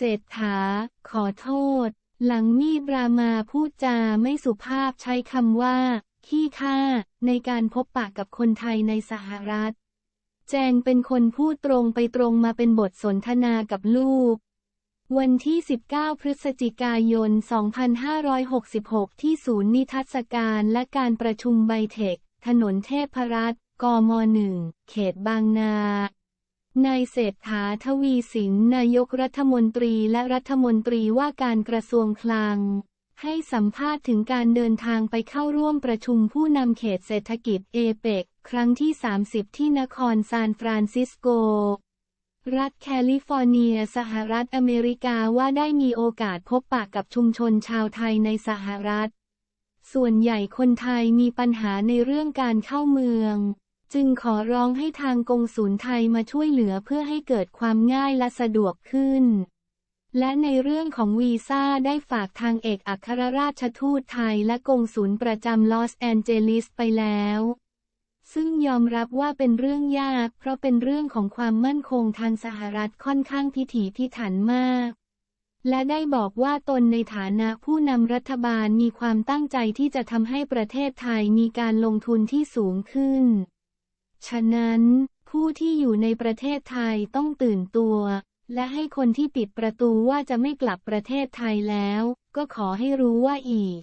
เศรษฐา ขอโทษ หลังมีดรามาพูดจาไม่สุภาพใช้คำว่า ขี้ข้าในการพบปะกับคนไทยในสหรัฐ แจงเป็นคนพูดตรงไปตรงมาเป็นบทสนทนากับลูก วันที่ 19 พฤศจิกายน 2566 ที่ศูนย์นิทรรศการและการประชุมไบเทค ถนนเทพรัตน์กม 1 เขตบางนา นายเศรษฐาทวีสินนายกรัฐมนตรีและรัฐมนตรีว่าการกระทรวงคลัง ให้สัมภาษณ์ถึงการเดินทางไปเข้าร่วมประชุมผู้นำเขตเศรษฐกิจเอเปกครั้งที่ 30 ที่นครซานฟรานซิสโก รัฐแคลิฟอร์เนีย สหรัฐอเมริกาว่าได้มีโอกาสพบปะกับชุมชนชาวไทยในสหรัฐ ส่วนใหญ่คนไทยมีปัญหาในเรื่องการเข้าเมือง จึงขอร้องให้ทางกงศูนย์ไทยมาช่วยเหลือเพื่อให้เกิดความง่ายและสะดวกขึ้น และในเรื่องของวีซ่าได้ฝากทางเอกอัครราชทูตไทยและกงศูนย์ประจำลอสแอนเจลิสไปแล้วซึ่งยอมรับว่าเป็นเรื่องยาก เพราะเป็นเรื่องของความมั่นคงทางสหรัฐค่อนข้างพิถีพิถันมาก และได้บอกว่าตนในฐานะผู้นำรัฐบาลมีความตั้งใจที่จะทำให้ประเทศไทยมีการลงทุนที่สูงขึ้น ฉะนั้นผู้ที่อยู่ในประเทศไทยต้องตื่นตัว และให้คนที่ปิดประตูว่าจะไม่กลับประเทศไทยแล้ว ก็ขอให้รู้ว่าอีก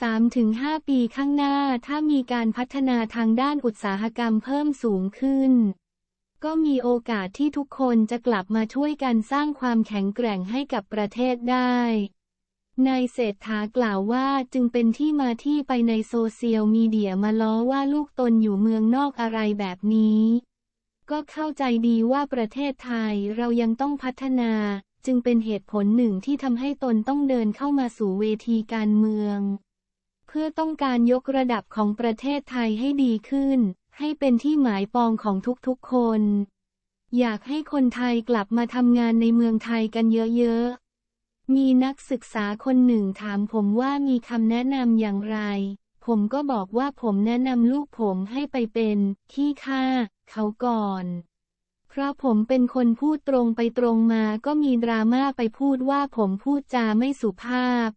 3-5 ปีข้างหน้าถ้ามีการพัฒนาทางด้านอุตสาหกรรมเพิ่มสูงขึ้น ก็มีโอกาสที่ทุกคนจะกลับมาช่วยกันสร้างความแข็งแกร่งให้กับประเทศได้ นายเศรษฐากล่าวว่าจึงเป็นที่มาที่ไปในโซเชียลมีเดียมาล้อว่าลูกตนอยู่เมืองนอกอะไรแบบนี้ ก็เข้าใจดีว่าประเทศไทยเรายังต้องพัฒนา จึงเป็นเหตุผลหนึ่งที่ทำให้ตนต้องเดินเข้ามาสู่เวทีการเมือง เพื่อต้องการยกระดับของประเทศไทยให้ดีขึ้น ให้เป็นที่หมายปองของทุกๆคน อยากให้คนไทยกลับมาทำงานในเมืองไทยกันเยอะๆ มีนักศึกษาคนหนึ่งถามผมว่ามีคำแนะนำอย่างไร ผมก็บอกว่าผมแนะนำลูกผมให้ไปเป็นขี้ข้าเขาก่อน เพราะผมเป็นคนพูดตรงไปตรงมาก็มีดราม่าไปพูดว่าผมพูดจาไม่สุภาพ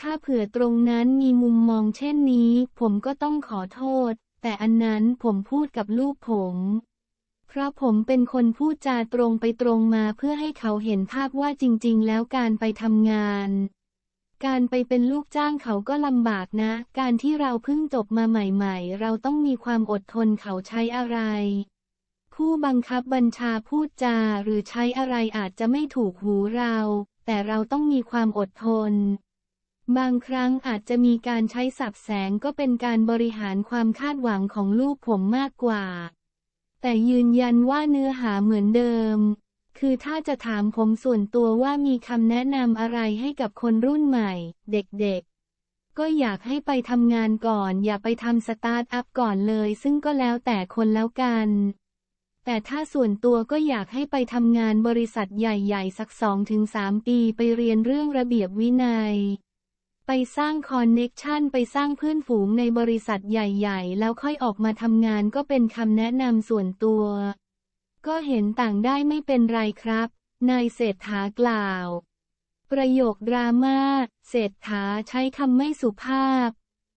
ถ้าเผื่อตรงนั้นมีมุมมองเช่นนี้ ผมก็ต้องขอโทษ แต่อันนั้นผมพูดกับลูกผม พราะผมเป็นคนพูดจาตรงไปตรงมาเพื่อให้เขาเห็นภาพว่าจริง ๆ แล้วการไปทำงาน การไปเป็นลูกจ้างเขาก็ลำบากนะ การที่เราเพิ่งจบมาใหม่ ๆ เราต้องมีความอดทนเขาใช้อะไร ผู้บังคับบัญชาพูดจาหรือใช้อะไรอาจจะไม่ถูกหูเรา แต่เราต้องมีความอดทน บางครั้งอาจจะมีการใช้สับแสงก็เป็นการบริหารความคาดหวังของลูกผมมากกว่า แต่ยืนยันว่าเนื้อหาเหมือนเดิม คือถ้าจะถามผมส่วนตัวว่ามีคำแนะนำอะไรให้กับคนรุ่นใหม่ เด็กๆ ก็อยากให้ไปทำงานก่อน อย่าไปทำสตาร์ทอัพก่อนเลย ซึ่งก็แล้วแต่คนแล้วกัน แต่ถ้าส่วนตัวก็อยากให้ไปทำงานบริษัทใหญ่ๆ สัก2-3ปีไปเรียนเรื่องระเบียบวินัย ไปสร้างคอนเน็กชันไปสร้างเพื่อนฝูงในบริษัทใหญ่ๆ แล้วค่อยออกมาทำงานก็เป็นคำแนะนำส่วนตัว ก็เห็นต่างได้ไม่เป็นไรครับ นายเศรษฐากล่าว ประโยคดราม่าเศรษฐาใช้คำไม่สุภาพ